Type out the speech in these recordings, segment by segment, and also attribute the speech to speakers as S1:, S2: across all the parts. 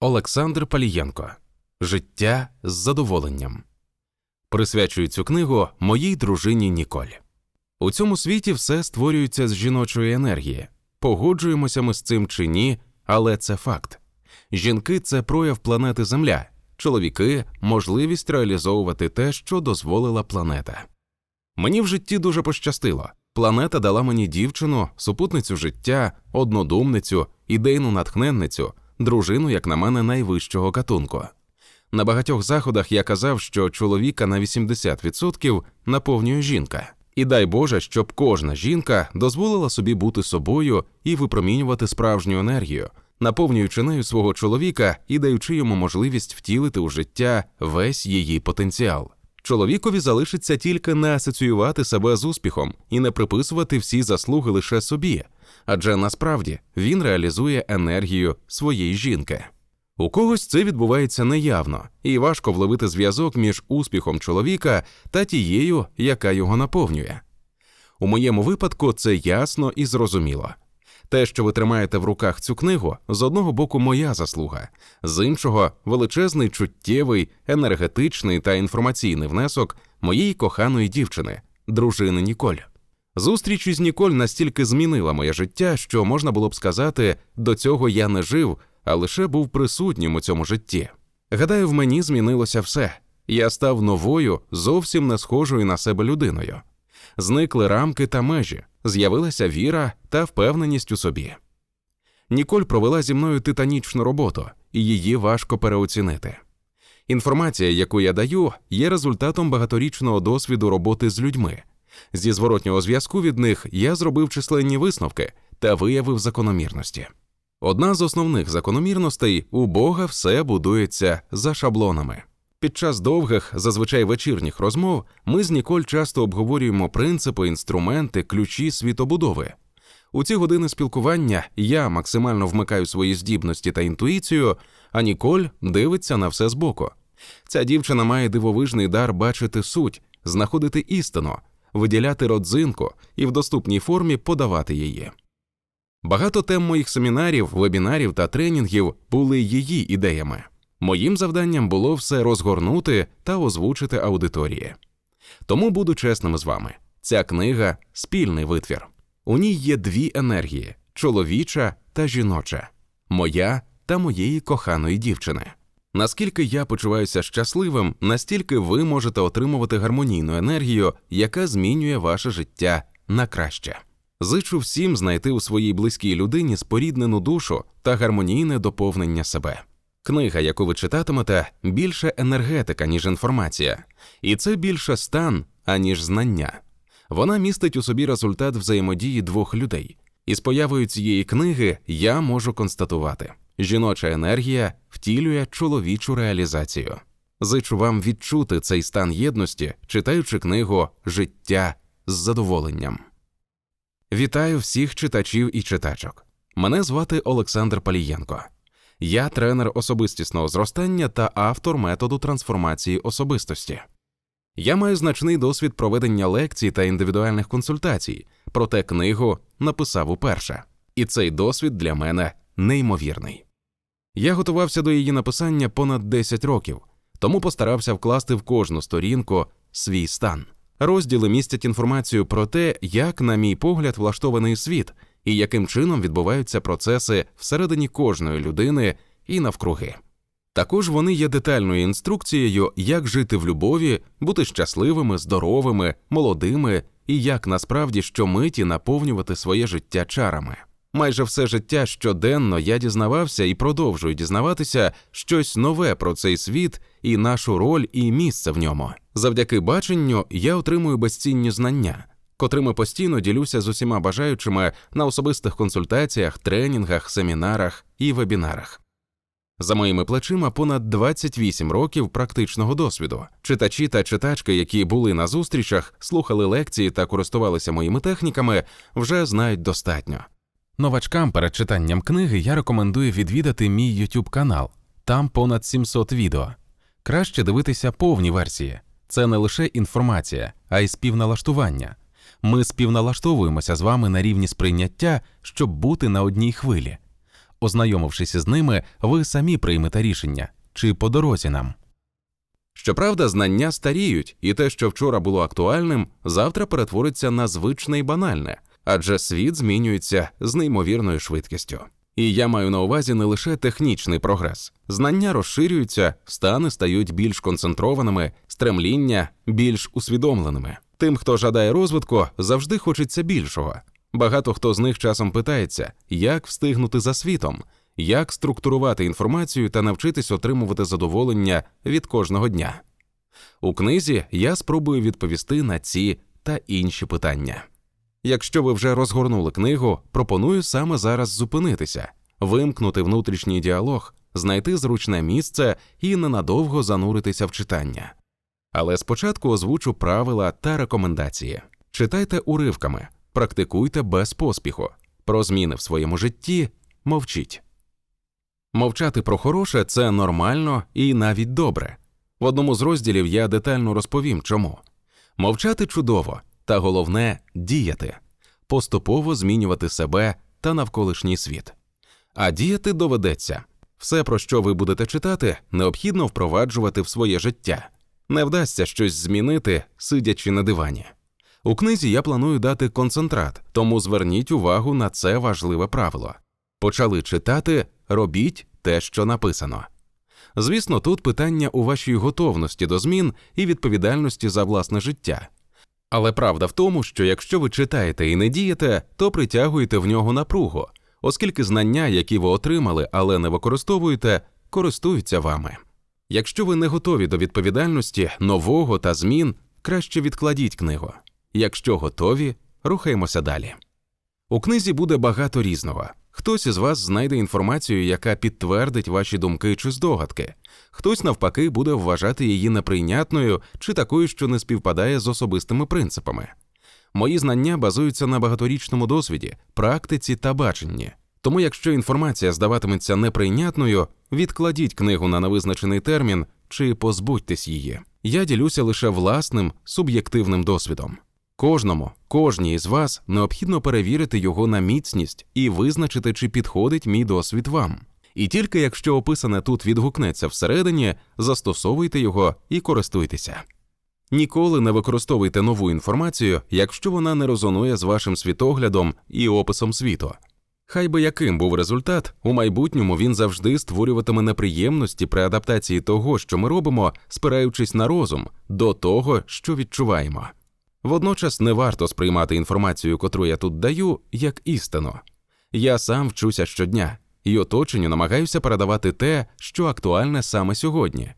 S1: Олександр Палієнко Життя з задоволенням. Присвячую цю книгу моїй дружині Ніколь. У цьому світі все створюється з жіночої енергії. Погоджуємося ми з цим чи ні, але це факт. Жінки це прояв планети Земля, чоловіки можливість реалізовувати те, що дозволила планета. Мені в житті дуже пощастило. Планета дала мені дівчину, супутницю життя, однодумницю, ідейну натхненницю, дружину, як на мене, найвищого гатунку. На багатьох заходах я казав, що чоловіка на 80% наповнює жінка. І дай Боже, щоб кожна жінка дозволила собі бути собою і випромінювати справжню енергію, наповнюючи нею свого чоловіка і даючи йому можливість втілити у життя весь її потенціал. Чоловікові залишиться тільки не асоціювати себе з успіхом і не приписувати всі заслуги лише собі, адже насправді він реалізує енергію своєї жінки. У когось це відбувається неявно, і важко вловити зв'язок між успіхом чоловіка та тією, яка його наповнює. У моєму випадку це ясно і зрозуміло. Те, що ви тримаєте в руках цю книгу, з одного боку моя заслуга, з іншого величезний чуттєвий, енергетичний та інформаційний внесок моєї коханої дівчини, дружини Ніколь. Зустріч із Ніколь настільки змінила моє життя, що можна було б сказати, до цього я не жив, а лише був присутнім у цьому житті. Гадаю, в мені змінилося все. Я став новою, зовсім не схожою на себе людиною. Зникли рамки та межі, з'явилася віра та впевненість у собі. Ніколь провела зі мною титанічну роботу, і її важко переоцінити. Інформація, яку я даю, є результатом багаторічного досвіду роботи з людьми. Зі зворотнього зв'язку від них я зробив численні висновки та виявив закономірності. Одна з основних закономірностей у Бога все будується за шаблонами. Під час довгих, зазвичай вечірніх розмов, ми з Ніколь часто обговорюємо принципи, інструменти, ключі світобудови. У ці години спілкування я максимально вмикаю свої здібності та інтуїцію, а Ніколь дивиться на все збоку. Ця дівчина має дивовижний дар бачити суть, знаходити істину, виділяти родзинку і в доступній формі подавати її. Багато тем моїх семінарів, вебінарів та тренінгів були її ідеями. Моїм завданням було все розгорнути та озвучити аудиторії. Тому буду чесним з вами: ця книга спільний витвір. У ній є дві енергії чоловіча та жіноча, моя та моєї коханої дівчини. Наскільки я почуваюся щасливим, настільки ви можете отримувати гармонійну енергію, яка змінює ваше життя на краще. Зичу всім знайти у своїй близькій людині споріднену душу та гармонійне доповнення себе. Книга, яку ви читатимете, більше енергетика, ніж інформація, і це більше стан, аніж знання. Вона містить у собі результат взаємодії двох людей, і з появою цієї книги я можу констатувати: жіноча енергія втілює чоловічу реалізацію. Зичу вам відчути цей стан єдності, читаючи книгу Життя з задоволенням. Вітаю всіх читачів і читачок. Мене звати Олександр Палієнко. Я тренер особистісного зростання та автор методу трансформації особистості. Я маю значний досвід проведення лекцій та індивідуальних консультацій, проте книгу написав уперше, і цей досвід для мене неймовірний. Я готувався до її написання понад 10 років, тому постарався вкласти в кожну сторінку свій стан. Розділи містять інформацію про те, як, на мій погляд, влаштований світ і яким чином відбуваються процеси всередині кожної людини і навкруги. Також вони є детальною інструкцією, як жити в любові, бути щасливими, здоровими, молодими і як насправді щомиті наповнювати своє життя чарами. Майже все життя щоденно я дізнавався і продовжую дізнаватися щось нове про цей світ і нашу роль і місце в ньому. Завдяки баченню я отримую безцінні знання, котрими постійно ділюся з усіма бажаючими на особистих консультаціях, тренінгах, семінарах і вебінарах. За моїми плечима понад 28 років практичного досвіду. Читачі та читачки, які були на зустрічах, слухали лекції та користувалися моїми техніками, вже знають достатньо. Новачкам перед читанням книги я рекомендую відвідати мій YouTube канал. Там понад 700 відео. Краще дивитися повні версії. Це не лише інформація, а й співналаштування. Ми співналаштовуємося з вами на рівні сприйняття, щоб бути на одній хвилі.
S2: Ознайомившись із ними, ви самі приймете рішення чи по дорозі нам.
S1: Щоправда, знання старіють, і те, що вчора було актуальним, завтра перетвориться на звичне і банальне, адже світ змінюється з неймовірною швидкістю. І я маю на увазі не лише технічний прогрес. Знання розширюються, стани стають більш концентрованими, стремління більш усвідомленими. Тим, хто жадає розвитку, завжди хочеться більшого. Багато хто з них часом питається, як встигнути за світом, як структурувати інформацію та навчитись отримувати задоволення від кожного дня. У книзі я спробую відповісти на ці та інші питання. Якщо ви вже розгорнули книгу, пропоную саме зараз зупинитися, вимкнути внутрішній діалог, знайти зручне місце і ненадовго зануритися в читання. Але спочатку озвучу правила та рекомендації. Читайте уривками, практикуйте без поспіху. Про зміни в своєму житті мовчіть. Мовчати про хороше це нормально і навіть добре. В одному з розділів я детально розповім чому. Мовчати чудово, та головне діяти, поступово змінювати себе та навколишній світ. А діяти доведеться. Все, про що ви будете читати, необхідно впроваджувати в своє життя. Не вдасться щось змінити, сидячи на дивані. У книзі я планую дати концентрат, тому зверніть увагу на це важливе правило. Почали читати, робіть те, що написано. Звісно, тут питання у вашій готовності до змін і відповідальності за власне життя. Але правда в тому, що якщо ви читаєте і не дієте, то притягуєте в нього напругу, оскільки знання, які ви отримали, але не використовуєте, користуються вами. Якщо ви не готові до відповідальності, нового та змін, краще відкладіть книгу. Якщо готові, рухаємося далі. У книзі буде багато різного. Хтось із вас знайде інформацію, яка підтвердить ваші думки чи здогадки, хтось, навпаки, буде вважати її неприйнятною чи такою, що не співпадає з особистими принципами. Мої знання базуються на багаторічному досвіді, практиці та баченні. Тому, якщо інформація здаватиметься неприйнятною, відкладіть книгу на невизначений термін чи позбудьтесь її. Я ділюся лише власним суб'єктивним досвідом. Кожному, кожній із вас необхідно перевірити його на міцність і визначити, чи підходить мій досвід вам. І тільки якщо описане тут відгукнеться всередині, застосовуйте його і користуйтеся. Ніколи не використовуйте нову інформацію, якщо вона не резонує з вашим світоглядом і описом світу. Хай би яким був результат, у майбутньому він завжди створюватиме неприємності при адаптації того, що ми робимо, спираючись на розум, до того, що відчуваємо. Водночас не варто сприймати інформацію, котру я тут даю, як істину. Я сам вчуся щодня і оточенню намагаюся передавати те, що актуальне саме сьогодні.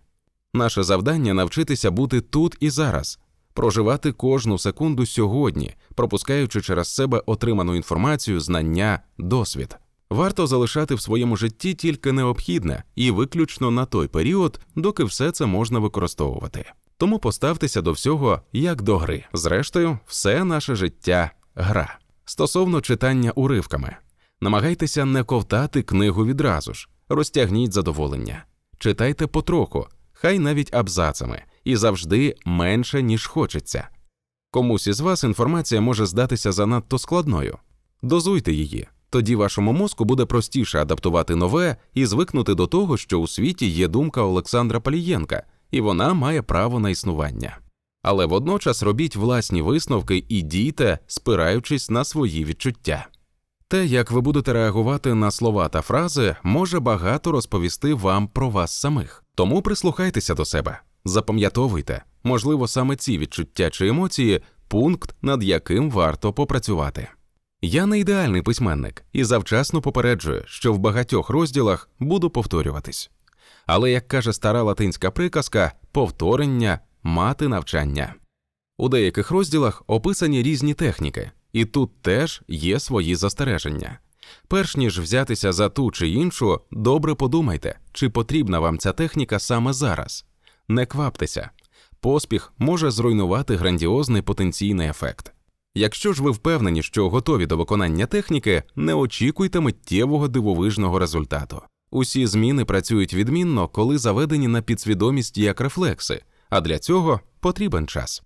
S1: Наше завдання навчитися бути тут і зараз, проживати кожну секунду сьогодні, пропускаючи через себе отриману інформацію, знання, досвід. Варто залишати в своєму житті тільки необхідне і виключно на той період, доки все це можна використовувати. Тому поставтеся до всього як до гри. Зрештою, все наше життя гра. Стосовно читання уривками, намагайтеся не ковтати книгу відразу ж, розтягніть задоволення, читайте потроху, хай навіть абзацами, і завжди менше, ніж хочеться. Комусь із вас інформація може здатися занадто складною. Дозуйте її, тоді вашому мозку буде простіше адаптувати нове і звикнути до того, що у світі є думка Олександра Палієнка, і вона має право на існування. Але водночас робіть власні висновки і дійте, спираючись на свої відчуття. Те, як ви будете реагувати на слова та фрази, може багато розповісти вам про вас самих. Тому прислухайтеся до себе, запам'ятовуйте, можливо, саме ці відчуття чи емоції пункт, над яким варто попрацювати. Я не ідеальний письменник і завчасно попереджую, що в багатьох розділах буду повторюватись. Але, як каже стара латинська приказка, повторення мати навчання. У деяких розділах описані різні техніки, і тут теж є свої застереження. Перш ніж взятися за ту чи іншу, добре подумайте, чи потрібна вам ця техніка саме зараз. Не кваптеся, поспіх може зруйнувати грандіозний потенційний ефект. Якщо ж ви впевнені, що готові до виконання техніки, не очікуйте миттєвого дивовижного результату. Усі зміни працюють відмінно, коли заведені на підсвідомість як рефлекси, а для цього потрібен час.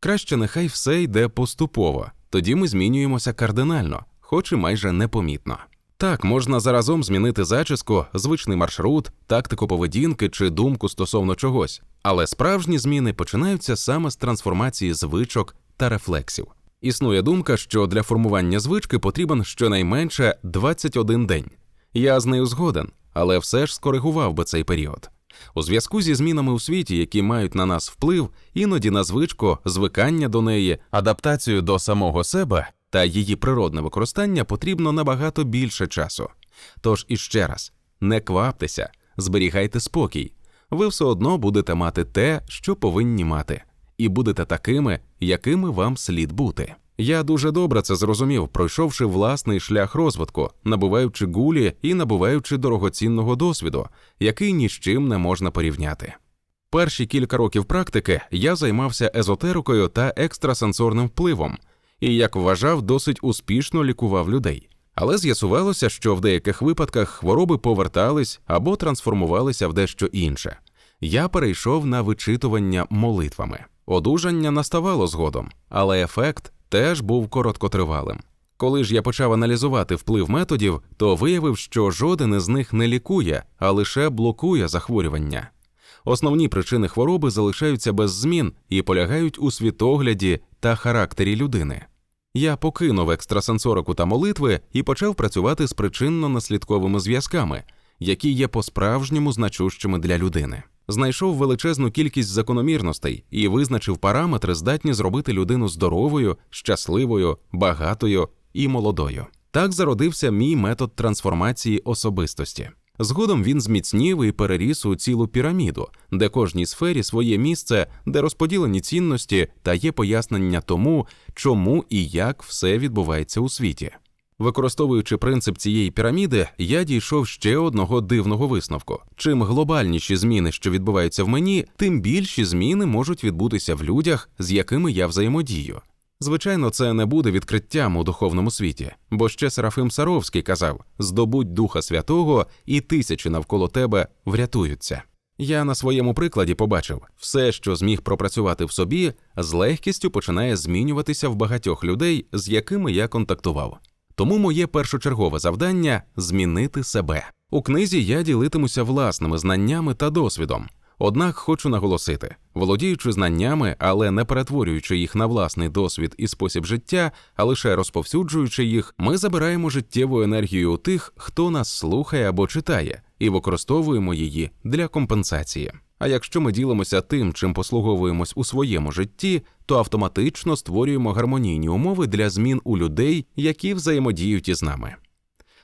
S1: Краще нехай все йде поступово, тоді ми змінюємося кардинально, хоч і майже непомітно. Так, можна заразом змінити зачіску, звичний маршрут, тактику поведінки чи думку стосовно чогось, але справжні зміни починаються саме з трансформації звичок та рефлексів. Існує думка, що для формування звички потрібен щонайменше 21 день. Я з нею згоден, але все ж скоригував би цей період. У зв'язку зі змінами у світі, які мають на нас вплив, іноді на звичку, звикання до неї,
S2: Адаптацію до самого себе
S1: та її природне використання потрібно набагато більше часу. Тож іще раз, не кваптеся, зберігайте спокій. Ви все одно будете мати те, що повинні мати, і будете такими, якими вам слід бути. Я дуже добре це зрозумів, пройшовши власний шлях розвитку, набуваючи гулі і набуваючи дорогоцінного досвіду, який ні з чим не можна порівняти. Перші кілька років практики я займався езотерикою та екстрасенсорним впливом, і, як вважав, досить успішно лікував людей. Але з'ясувалося, що в деяких випадках хвороби повертались або трансформувалися в дещо інше. Я перейшов на вичитування молитвами. Одужання наставало згодом, але ефект теж був короткотривалим. Коли ж я почав аналізувати вплив методів, то виявив, що жоден із них не лікує, а лише блокує захворювання. Основні причини хвороби залишаються без змін і полягають у світогляді та характері людини. Я покинув екстрасенсорику та молитви і почав працювати з причинно-наслідковими зв'язками, які є по-справжньому значущими для людини. Знайшов величезну кількість закономірностей і визначив параметри, здатні зробити людину здоровою, щасливою, багатою і молодою. Так зародився мій метод трансформації особистості. Згодом він зміцнів і переріс у цілу піраміду, де кожній сфері своє місце, де розподілені цінності та є пояснення тому, чому і як все відбувається у світі. Використовуючи принцип цієї піраміди, я дійшов ще одного дивного висновку: чим глобальніші зміни, що відбуваються в мені, тим більші зміни можуть відбутися в людях, з якими я взаємодію. Звичайно, це не буде відкриттям у духовному світі, бо ще Серафим Саровський казав: здобудь Духа Святого, і тисячі навколо тебе врятуються. Я на своєму прикладі побачив, все, що зміг пропрацювати в собі, з легкістю починає змінюватися в багатьох людей, з якими я контактував. Тому моє першочергове завдання змінити себе. У книзі я ділитимуся власними знаннями та досвідом. Однак хочу наголосити, володіючи знаннями, але не перетворюючи їх на власний досвід і спосіб життя, а лише розповсюджуючи їх, ми забираємо життєву енергію у тих, хто нас слухає або читає, і використовуємо її для компенсації. А якщо ми ділимося тим, чим послуговуємось у своєму житті, то автоматично створюємо гармонійні умови для змін у людей, які взаємодіють із нами.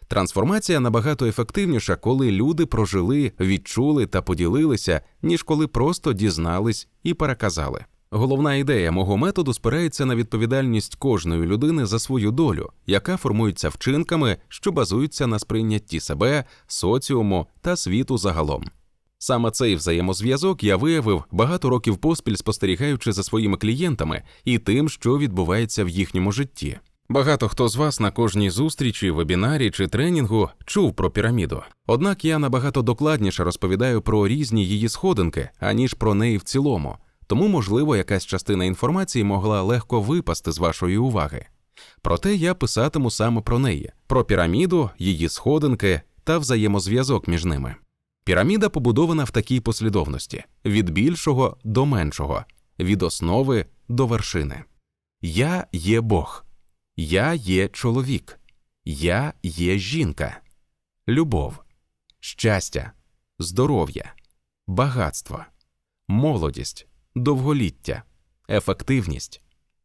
S1: Трансформація набагато ефективніша, коли люди прожили, відчули та поділилися, ніж коли просто дізнались і переказали. Головна ідея мого методу спирається на відповідальність кожної людини за свою долю, яка формується вчинками, що базуються на сприйнятті себе, соціуму та світу загалом. Саме цей взаємозв'язок я виявив багато років поспіль спостерігаючи за своїми клієнтами і тим, що відбувається в їхньому житті. Багато хто з вас на кожній зустрічі, вебінарі чи тренінгу чув про піраміду. Однак я набагато докладніше розповідаю про різні її сходинки, аніж про неї в цілому, тому, можливо, якась частина інформації могла легко випасти з вашої уваги. Проте я писатиму саме про неї, про піраміду, її сходинки та взаємозв'язок між ними. Піраміда побудована в такій послідовності: від більшого до меншого, від основи до вершини. Я є Бог. Я є чоловік, я є жінка, любов, щастя, здоров'я, багатство, молодість, довголіття, ефективність,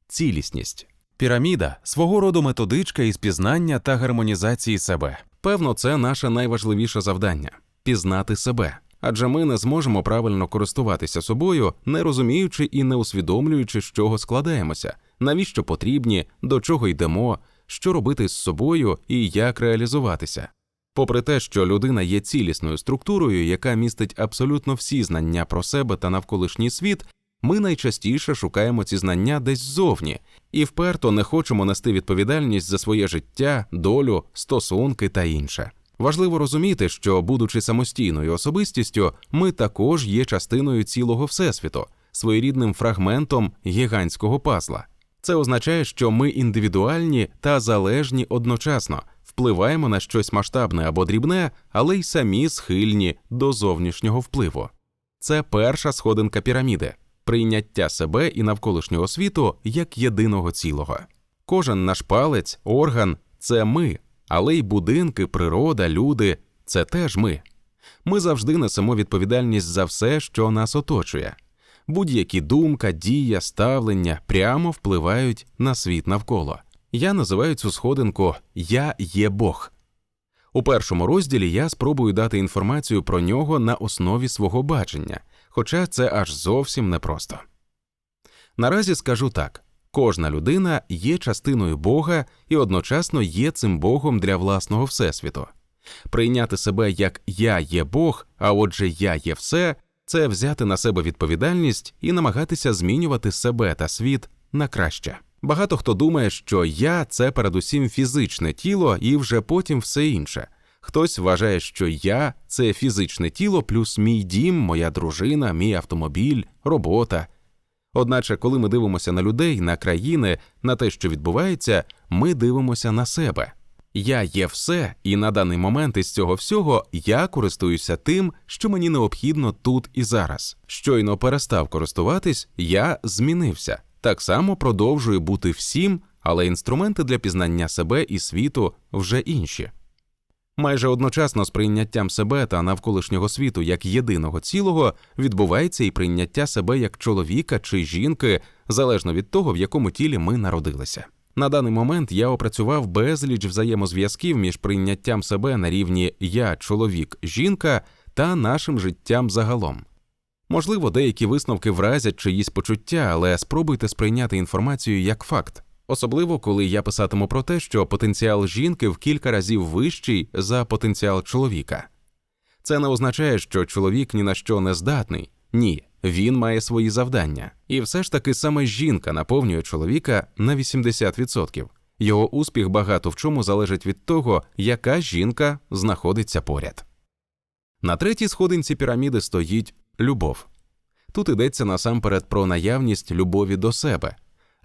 S1: цілісність. Піраміда свого роду методичка із пізнання та гармонізації себе. Певно, це наше найважливіше завдання пізнати себе. Адже ми не зможемо правильно користуватися собою, не розуміючи і не усвідомлюючи, з чого складаємося, навіщо потрібні, до чого йдемо, що робити з собою і як реалізуватися. Попри те, що людина є цілісною структурою, яка містить абсолютно всі знання про себе та навколишній світ, ми найчастіше шукаємо ці знання десь ззовні і вперто не хочемо нести відповідальність за своє життя, долю, стосунки та інше. Важливо розуміти, що, будучи самостійною особистістю, ми також є частиною цілого всесвіту, своєрідним фрагментом гігантського пазла. Це означає, що ми індивідуальні та залежні одночасно, впливаємо на щось масштабне або дрібне, але й самі схильні до зовнішнього впливу. Це перша сходинка піраміди прийняття себе і навколишнього світу як єдиного цілого. Кожен наш палець, орган це ми, але й будинки, природа, люди це теж ми. Ми завжди несемо відповідальність за все, що нас оточує. Будь-які думка, дія, ставлення прямо впливають на світ навколо. Я називаю цю сходинку Я є Бог. У першому розділі я спробую дати інформацію про нього на основі свого бачення, хоча це аж зовсім непросто. Наразі скажу так: кожна людина є частиною Бога і одночасно є цим Богом для власного всесвіту. Прийняти себе як я є Бог, а отже, я є все це взяти на себе відповідальність і намагатися змінювати себе та світ на краще. Багато хто думає, що я це передусім фізичне тіло і вже потім все інше. Хтось вважає, що я це фізичне тіло плюс мій дім, моя дружина, мій автомобіль, робота. Одначе, коли ми дивимося на людей, на країни, на те, що відбувається, ми дивимося на себе. Я є все, і на даний момент із цього всього я користуюся тим, що мені необхідно тут і зараз. Щойно перестав користуватись, я змінився. Так само продовжую бути всім, але інструменти для пізнання себе і світу вже інші. Майже одночасно з прийняттям себе та навколишнього світу як єдиного цілого відбувається і прийняття себе як чоловіка чи жінки, залежно від того, в якому тілі ми народилися. На даний момент я опрацював безліч взаємозв'язків між прийняттям себе на рівні я, чоловік, жінка та нашим життям загалом. Можливо, деякі висновки вразять чиїсь почуття, але спробуйте сприйняти інформацію як факт, особливо коли я писатиму про те, що потенціал жінки в кілька разів вищий за потенціал чоловіка. Це не означає, що чоловік ні на що не здатний. Ні, він має свої завдання. І все ж таки саме жінка наповнює чоловіка на 80%. Його успіх багато в чому залежить від того, яка жінка знаходиться поряд. На третій сходинці піраміди стоїть любов. Тут йдеться насамперед про наявність любові до себе.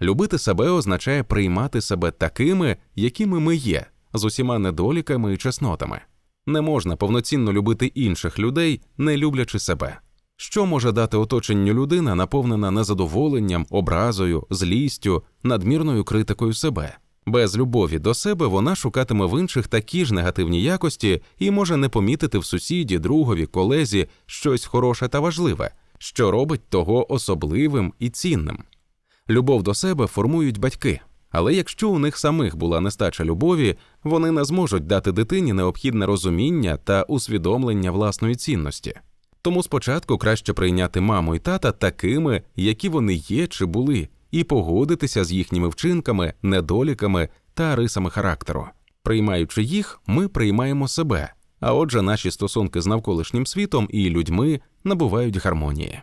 S1: Любити себе означає приймати себе такими, якими ми є, з усіма недоліками і чеснотами. Не можна повноцінно любити інших людей, не люблячи себе. Що може дати оточенню людина, наповнена незадоволенням, образою, злістю, надмірною критикою себе? Без любові до себе вона шукатиме в інших такі ж негативні якості і може не помітити в сусіді, другові, колезі щось хороше та важливе, що робить того особливим і цінним. Любов до себе формують батьки, але якщо у них самих була нестача любові, вони не зможуть дати дитині необхідне розуміння та усвідомлення власної цінності. Тому спочатку краще прийняти маму і тата такими, які вони є чи були, і погодитися з їхніми вчинками, недоліками та рисами характеру. Приймаючи їх, ми приймаємо себе, а отже, наші стосунки з навколишнім світом і людьми набувають гармонії.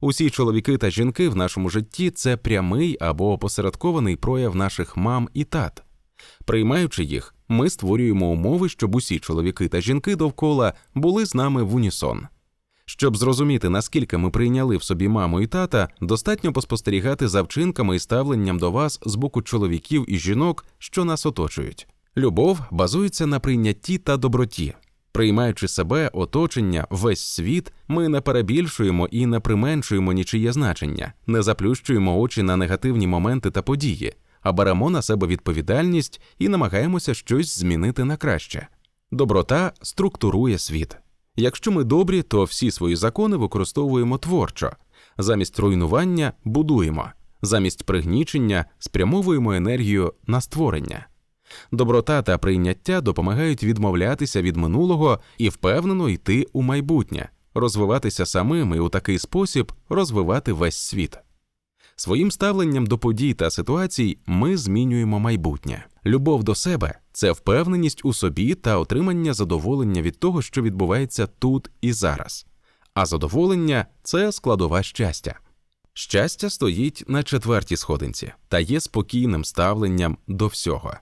S1: Усі чоловіки та жінки в нашому житті це прямий або опосередкований прояв наших мам і тат. Приймаючи їх, ми створюємо умови, щоб усі чоловіки та жінки довкола були з нами в унісон. Щоб зрозуміти, наскільки ми прийняли в собі маму і тата, достатньо поспостерігати за вчинками і ставленням до вас з боку чоловіків і жінок, що нас оточують. Любов базується на прийнятті та доброті. Приймаючи себе, оточення, весь світ, ми не перебільшуємо і не применшуємо нічиє значення, не заплющуємо очі на негативні моменти та події, а беремо на себе відповідальність і намагаємося щось змінити на краще. Доброта структурує світ. Якщо ми добрі, то всі свої закони використовуємо творчо, замість руйнування будуємо, замість пригнічення спрямовуємо енергію на створення. Доброта та прийняття допомагають відмовлятися від минулого і впевнено йти у майбутнє, розвиватися самим і у такий спосіб розвивати весь світ. Своїм ставленням до подій та ситуацій ми змінюємо майбутнє. Любов до себе це впевненість у собі та отримання задоволення від того, що відбувається тут і зараз. А задоволення це складова щастя. Щастя стоїть на четвертій сходинці та є спокійним ставленням до всього.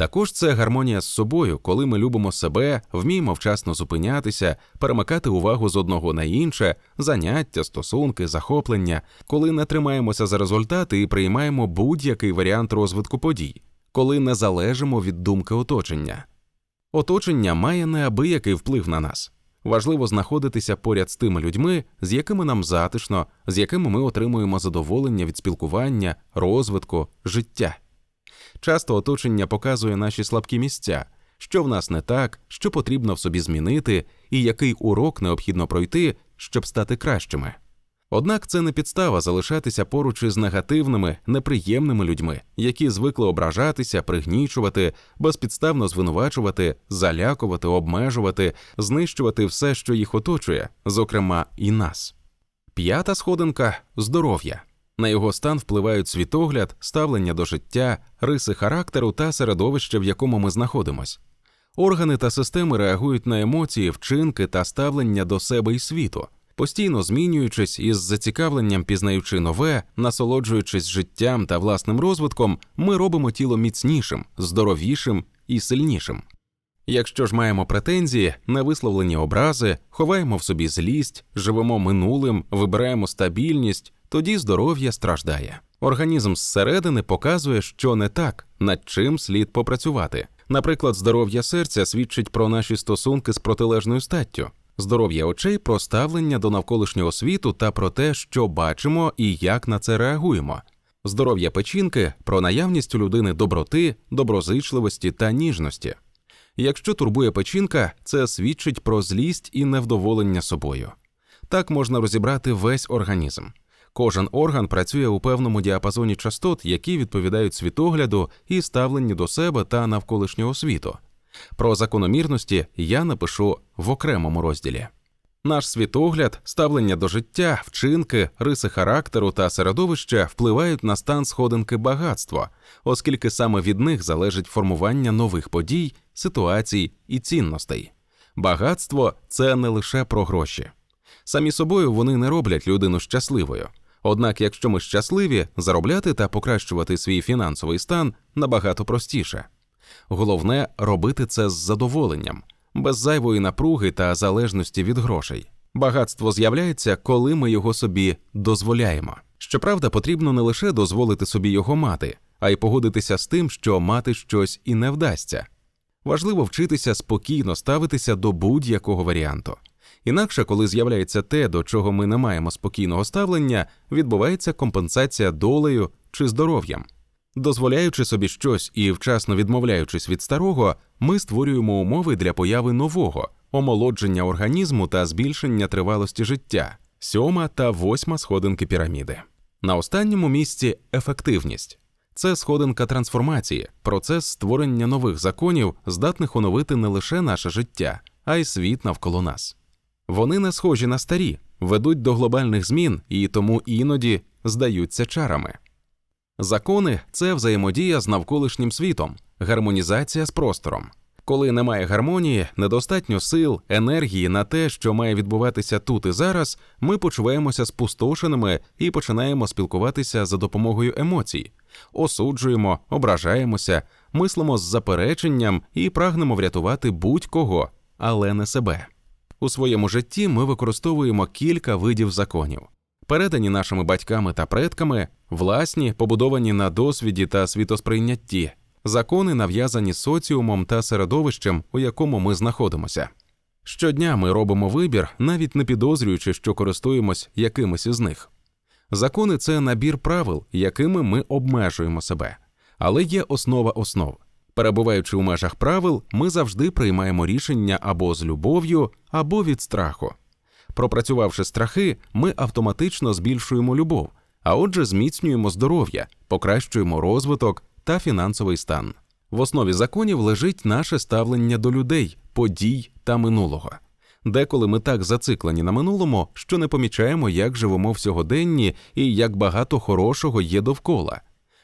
S1: Також це гармонія з собою, коли ми любимо себе, вміємо вчасно зупинятися, перемикати увагу з одного на інше, заняття, стосунки, захоплення, коли не тримаємося за результати і приймаємо будь-який варіант розвитку подій, коли не залежимо від думки оточення. Оточення має неабиякий вплив на нас. Важливо знаходитися поряд з тими людьми, з якими нам затишно, з якими ми отримуємо задоволення від спілкування, розвитку, життя. Часто оточення показує наші слабкі місця, що в нас не так, що потрібно в собі змінити, і який урок необхідно пройти, щоб стати кращими. Однак це не підстава залишатися поруч із негативними, неприємними людьми, які звикли ображатися, пригнічувати, безпідставно звинувачувати, залякувати, обмежувати, знищувати все, що їх оточує, зокрема і нас. П'ята сходинка здоров'я. На його стан впливають світогляд, ставлення до життя, риси характеру та середовище, в якому ми знаходимось. Органи та системи реагують на емоції, вчинки та ставлення до себе і світу, постійно змінюючись із зацікавленням пізнаючи нове, насолоджуючись життям та власним розвитком, ми робимо тіло міцнішим, здоровішим і сильнішим. Якщо ж маємо претензії, невисловлені образи, ховаємо в собі злість, живемо минулим, вибираємо стабільність, тоді здоров'я страждає. Організм зсередини показує, що не так, над чим слід попрацювати. Наприклад, здоров'я серця свідчить про наші стосунки з протилежною статтю, здоров'я очей про ставлення до навколишнього світу та про те, що бачимо і як на це реагуємо. Здоров'я печінки про наявність у людини доброти, доброзичливості та ніжності. Якщо турбує печінка, це свідчить про злість і невдоволення собою. Так можна розібрати весь організм. Кожен орган працює у певному діапазоні частот, які відповідають світогляду і ставленню до себе та навколишнього світу. Про закономірності я напишу в окремому розділі. Наш світогляд, ставлення до життя, вчинки, риси характеру та середовища впливають на стан сходинки багатства, оскільки саме від них залежить формування нових подій, ситуацій і цінностей. Багатство це не лише про гроші. Самі собою вони не роблять людину щасливою. Однак, якщо ми щасливі, заробляти та покращувати свій фінансовий стан набагато простіше. Головне робити це з задоволенням, без зайвої напруги та залежності від грошей. Багатство з'являється, коли ми його собі дозволяємо. Щоправда, потрібно не лише дозволити собі його мати, а й погодитися з тим, що мати щось і не вдасться. Важливо вчитися спокійно ставитися до будь-якого варіанту. Інакше, коли з'являється те, до чого ми не маємо спокійного ставлення, відбувається компенсація долею чи здоров'ям. Дозволяючи собі щось і вчасно відмовляючись від старого, ми створюємо умови для появи нового, омолодження організму та збільшення тривалості життя, сьома та восьма сходинки піраміди. На останньому місці ефективність. Це сходинка трансформації, процес створення нових законів, здатних оновити не лише наше життя, а й світ навколо нас. Вони не схожі на старі, ведуть до глобальних змін і тому іноді здаються чарами. Закони це взаємодія з навколишнім світом, гармонізація з простором. Коли немає гармонії, недостатньо сил, енергії на те, що має відбуватися тут і зараз, ми почуваємося спустошеними і починаємо спілкуватися за допомогою емоцій, осуджуємо, ображаємося, мислимо з запереченням і прагнемо врятувати будь-кого, але не себе. У своєму житті ми використовуємо кілька видів законів, передані нашими батьками та предками, власні, побудовані на досвіді та світосприйнятті, закони нав'язані соціумом та середовищем, у якому ми знаходимося. Щодня ми робимо вибір, навіть не підозрюючи, що користуємось якимось із них. Закони це набір правил, якими ми обмежуємо себе, але є основа основ. Перебуваючи у межах правил, ми завжди приймаємо рішення або з любов'ю, або від страху. Пропрацювавши страхи, ми автоматично збільшуємо любов, а отже, зміцнюємо здоров'я, покращуємо розвиток та фінансовий стан. В основі законів лежить наше ставлення до людей, подій та минулого. Деколи ми так зациклені на минулому, що не помічаємо, як живемо в сьогоденні і як багато хорошого є довкола.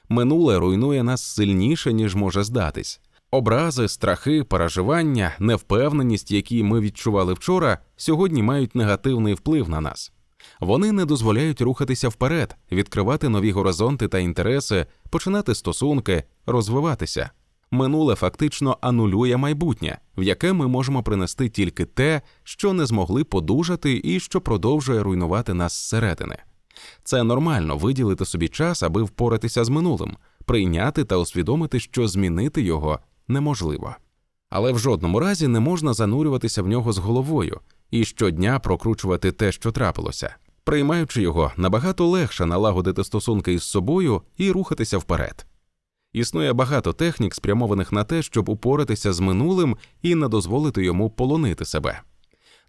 S1: Минуле руйнує нас сильніше, ніж може здатись. Образи, страхи, переживання, невпевненість, які ми відчували вчора, сьогодні мають негативний вплив на нас. Вони не дозволяють рухатися вперед, відкривати нові горизонти та інтереси, починати стосунки, розвиватися. Минуле фактично анулює майбутнє, в яке ми можемо принести тільки те, що не змогли подужати і що продовжує руйнувати нас зсередини. Це нормально виділити собі час, аби впоратися з минулим, прийняти та усвідомити, що змінити його неможливо. Але в жодному разі не можна занурюватися в нього з головою і щодня прокручувати те, що трапилося. Приймаючи його, набагато легше налагодити стосунки із собою і рухатися вперед. Існує багато технік, спрямованих на те, щоб упоратися з минулим і не дозволити йому полонити себе.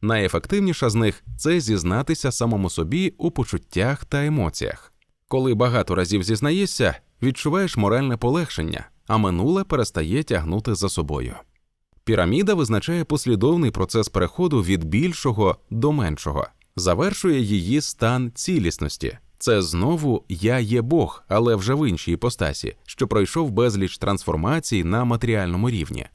S1: Найефективніша з них це зізнатися самому собі у почуттях та емоціях. Коли багато разів зізнаєшся, відчуваєш моральне полегшення, а минуле перестає тягнути за собою. Піраміда визначає послідовний процес переходу від більшого до меншого, завершує її стан цілісності. Це знову я є Бог, але вже в іншій іпостасі, що пройшов безліч трансформацій на матеріальному рівні.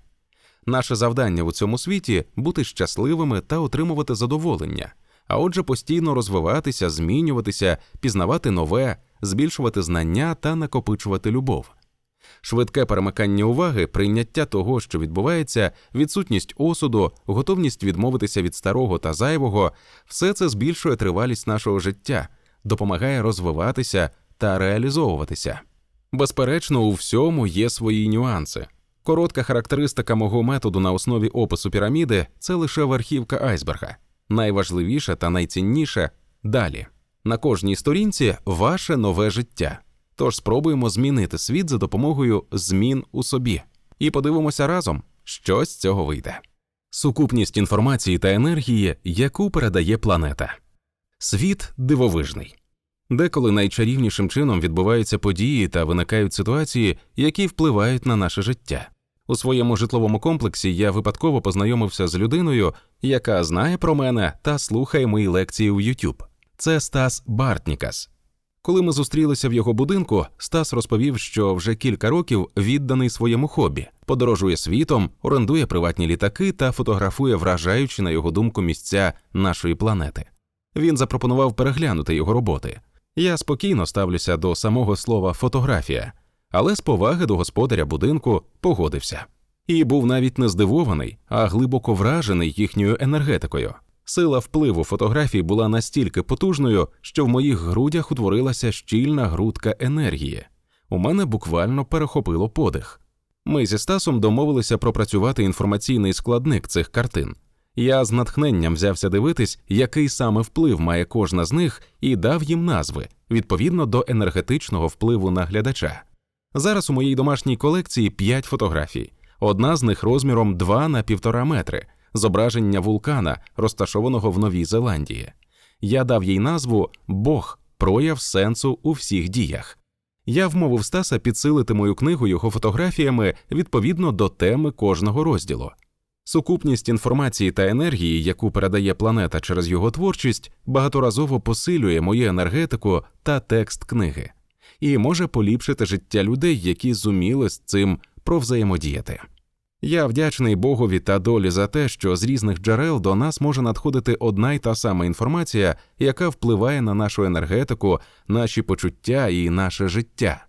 S1: Наше завдання у цьому світі бути щасливими та отримувати задоволення, а отже, постійно розвиватися, змінюватися, пізнавати нове, збільшувати знання та накопичувати любов. Швидке перемикання уваги, прийняття того, що відбувається, відсутність осуду, готовність відмовитися від старого та зайвого все це збільшує тривалість нашого життя, допомагає розвиватися та реалізовуватися. Безперечно, у всьому є свої нюанси. Коротка характеристика мого методу на основі опису піраміди це лише верхівка айсберга. Найважливіше та найцінніше далі. На кожній сторінці ваше нове життя. Тож спробуємо змінити світ за допомогою змін у собі. І подивимося разом, що з цього вийде. Сукупність інформації та енергії, яку передає планета. Світ дивовижний. Деколи найчарівнішим чином відбуваються події та виникають ситуації, які впливають на наше життя. У своєму житловому комплексі я випадково познайомився з людиною, яка знає про мене та слухає мої лекції у YouTube. Це Стас Бартнікас. Коли ми зустрілися в його будинку, Стас розповів, що вже кілька років відданий своєму хобі, подорожує світом, орендує приватні літаки та фотографує вражаючі, на його думку, місця нашої планети. Він запропонував переглянути його роботи. Я спокійно ставлюся до самого слова фотографія, але з поваги до господаря будинку погодився. І був навіть не здивований, а глибоко вражений їхньою енергетикою. Сила впливу фотографій була настільки потужною, що в моїх грудях утворилася щільна грудка енергії. У мене буквально перехопило подих. Ми зі Стасом домовилися пропрацювати інформаційний складник цих картин. Я з натхненням взявся дивитись, який саме вплив має кожна з них, і дав їм назви відповідно до енергетичного впливу на глядача. Зараз у моїй домашній колекції 5 фотографій. Одна з них розміром 2 на 1,5 метри, зображення вулкана, розташованого в Новій Зеландії. Я дав їй назву Бог, прояв сенсу у всіх діях. Я вмовив Стаса підсилити мою книгу його фотографіями відповідно до теми кожного розділу. Сукупність інформації та енергії, яку передає планета через його творчість, багаторазово посилює мою енергетику та текст книги і може поліпшити життя людей, які зуміли з цим провзаємодіяти. Я вдячний Богові та долі за те, що з різних джерел до нас може надходити одна й та сама інформація, яка впливає на нашу енергетику, наші почуття і наше життя.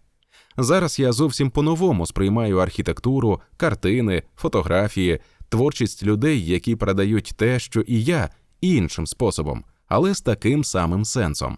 S1: Зараз я зовсім по-новому сприймаю архітектуру, картини, фотографії, творчість людей, які передають те, що і я, іншим способом, але з таким самим сенсом.